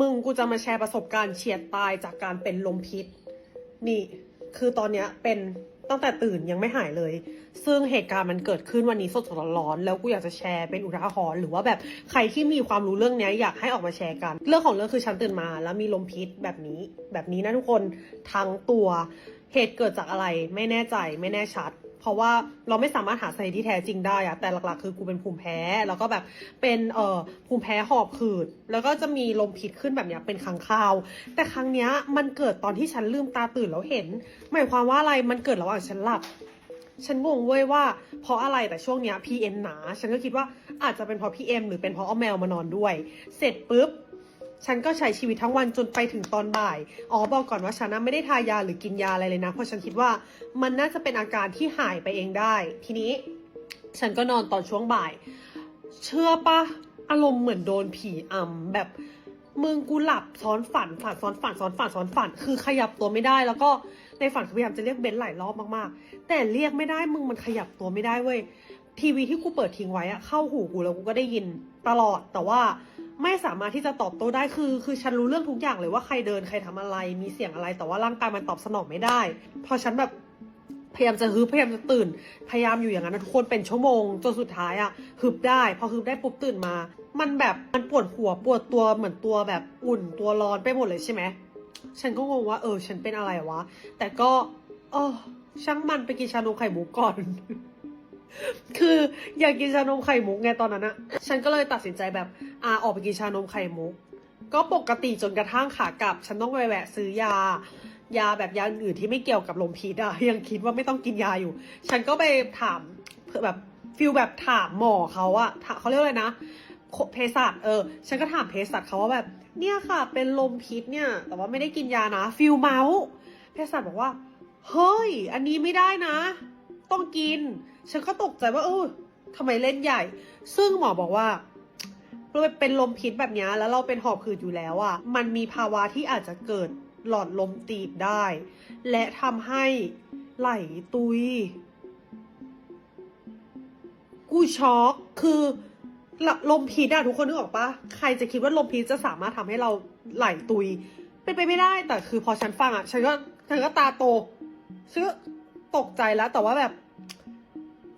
มึงกูจะมาแชร์ประสบการณ์เฉียดตายจากการเป็นลมพิษ นี่ คือตอนเนี้ยเป็นตั้งแต่ตื่นยังไม่หายเลย ซึ่งเหตุการณ์มันเกิดขึ้นวันนี้สดๆร้อนๆแล้วกูอยากจะแชร์เป็นอุทาหรณ์หรือว่าแบบใครที่มีความรู้เรื่องนี้อยากให้ออกมาแชร์กัน เรื่องของเรื่องคือฉันตื่นมา แล้วมีลมพิษแบบนี้ แบบนี้นะทุกคนทั้งตัว เหตุเกิดจากอะไรไม่แน่ใจไม่แน่ชัด เพราะว่าเราไม่สามารถหาสาเหตุที่แท้จริงได้อะแต่หลักๆ คือกูเป็นภูมิแพ้ แล้วก็แบบเป็นเอ่อภูมิแพ้หอบหืด แล้วก็จะมีลมพิษขึ้นแบบเนี้ยเป็นครั้งคราว แต่ครั้งเนี้ยมันเกิดตอนที่ฉันลืมตาตื่นแล้วเห็น หมายความว่าอะไรมันเกิดระหว่างฉันหลับฉันงงเว้ยว่าเพราะอะไรแต่ช่วงเนี้ยพีเอ็นหนา ฉันก็คิดว่าอาจจะเป็นเพราะพีเอ็มหรือเป็นเพราะเอาแมวมานอนด้วย เสร็จปุ๊บ ฉันก็ใช้ชีวิตทั้งวันจนไปถึงตอนบ่าย อ๋อบอกก่อนว่าฉันนะไม่ได้ทายาหรือกินยาอะไรเลยนะ เพราะฉันคิดว่ามันน่าจะเป็นอาการที่หายไปเองได้ ทีนี้ฉันก็นอนตอนช่วงบ่าย เชื่อปะอารมณ์เหมือนโดนผีอำแบบมึงกูหลับซ้อนฝันฝันซ้อนฝันซ้อนฝันซ้อนฝัน คือขยับตัวไม่ได้ แล้วก็ในฝันพยายามจะเรียกเบนหลายรอบมากๆ แต่เรียกไม่ได้มึงมันขยับตัวไม่ได้เว้ยทีวีที่กูเปิดทิ้งไว้อะเข้าหูกูแล้วกูก็ได้ยินตลอดแต่ว่า ไม่สามารถที่จะตอบโต้ได้คือ คือฉันรู้เรื่องทุกอย่างเลยว่าใครเดินใครทำอะไร มีเสียงอะไร แต่ว่าร่างกายมันตอบสนองไม่ได้ พอฉันแบบพยายามจะฮึบพยายามจะตื่น พยายามอยู่อย่างนั้นทุกคนเป็นชั่วโมงจนสุดท้ายอะฮึบได้ พอฮึบได้ปุ๊บตื่นมา มันแบบมันปวดหัวปวดตัวเหมือนตัวแบบอุ่นตัวร้อนไปหมดเลยใช่ไหมฉันก็งงว่าเออ ฉันเป็นอะไรวะ แต่ก็ เออช่างมันไปกินชานมไข่มุกก่อน คืออยากกินชานมไข่มุกไงตอนนั้นอะฉันก็เลยตัดสินใจแบบอ่าออกไปกินชานมไข่มุก ก็ปกติจนกระทั่งขากลับ ฉันต้องไปแวะซื้อยา ยาแบบยาอื่นที่ไม่เกี่ยวกับลมพิษอะยังคิดว่าไม่ต้องกินยาอยู่ ฉันก็ไปถามแบบฟิลแบบถามหมอเขาอะาเขาเรียกอะไรนะเภสัชเออ ฉันก็ถามเภสัชเขาว่าแบบ เนี่ยค่ะ เป็นลมพิษเนี่ย แต่ว่าไม่ได้กินยานะ ฟิลเมาส์เภสัชบอกว่า เฮ้ย อันนี้ไม่ได้นะ ต้องกิน ฉันก็ตกใจว่าเออทำไมเล่นใหญ่ ซึ่งหมอบอกว่าเราเป็นลมพิษแบบนี้แล้วเราเป็นหอบหืดอยู่แล้วอะ่ะ มันมีภาวะที่อาจจะเกิดหลอดลมตีบได้ และทำให้ไหลตุย กูช็อกคือละลมพิษอะทุกคนนึกออกปะใครจะคิดว่าลมพิษจะสามารถทำให้เราไหลตุย เป็นไปไม่ได้ แต่คือพอฉันฟังอะฉันก็ฉันก็ตาโตฉันก็ตกใจแล้วแต่ว่าแบบ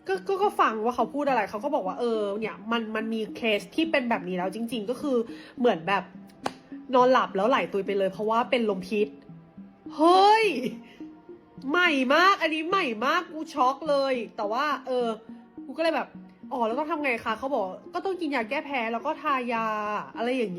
ก็ก็ก็ฟังว่าเขาพูดอะไรเขาก็บอกว่าเออเนี่ยมันมันมีเคสที่เป็นแบบนี้แล้วจริง ๆ ก็คือเหมือนแบบนอนหลับแล้วไหลตุยไปเลย เพราะว่าเป็นลมพิษเฮ้ยใหม่มาก อันนี้ใหม่มากกูช็อกเลย แต่ว่า เออกูก็เลยแบบอ๋อแล้วต้องทำไงคะเขาบอก ก็ต้องกินยาแก้แพ้แล้วก็ทายาอะไรอย่างนี้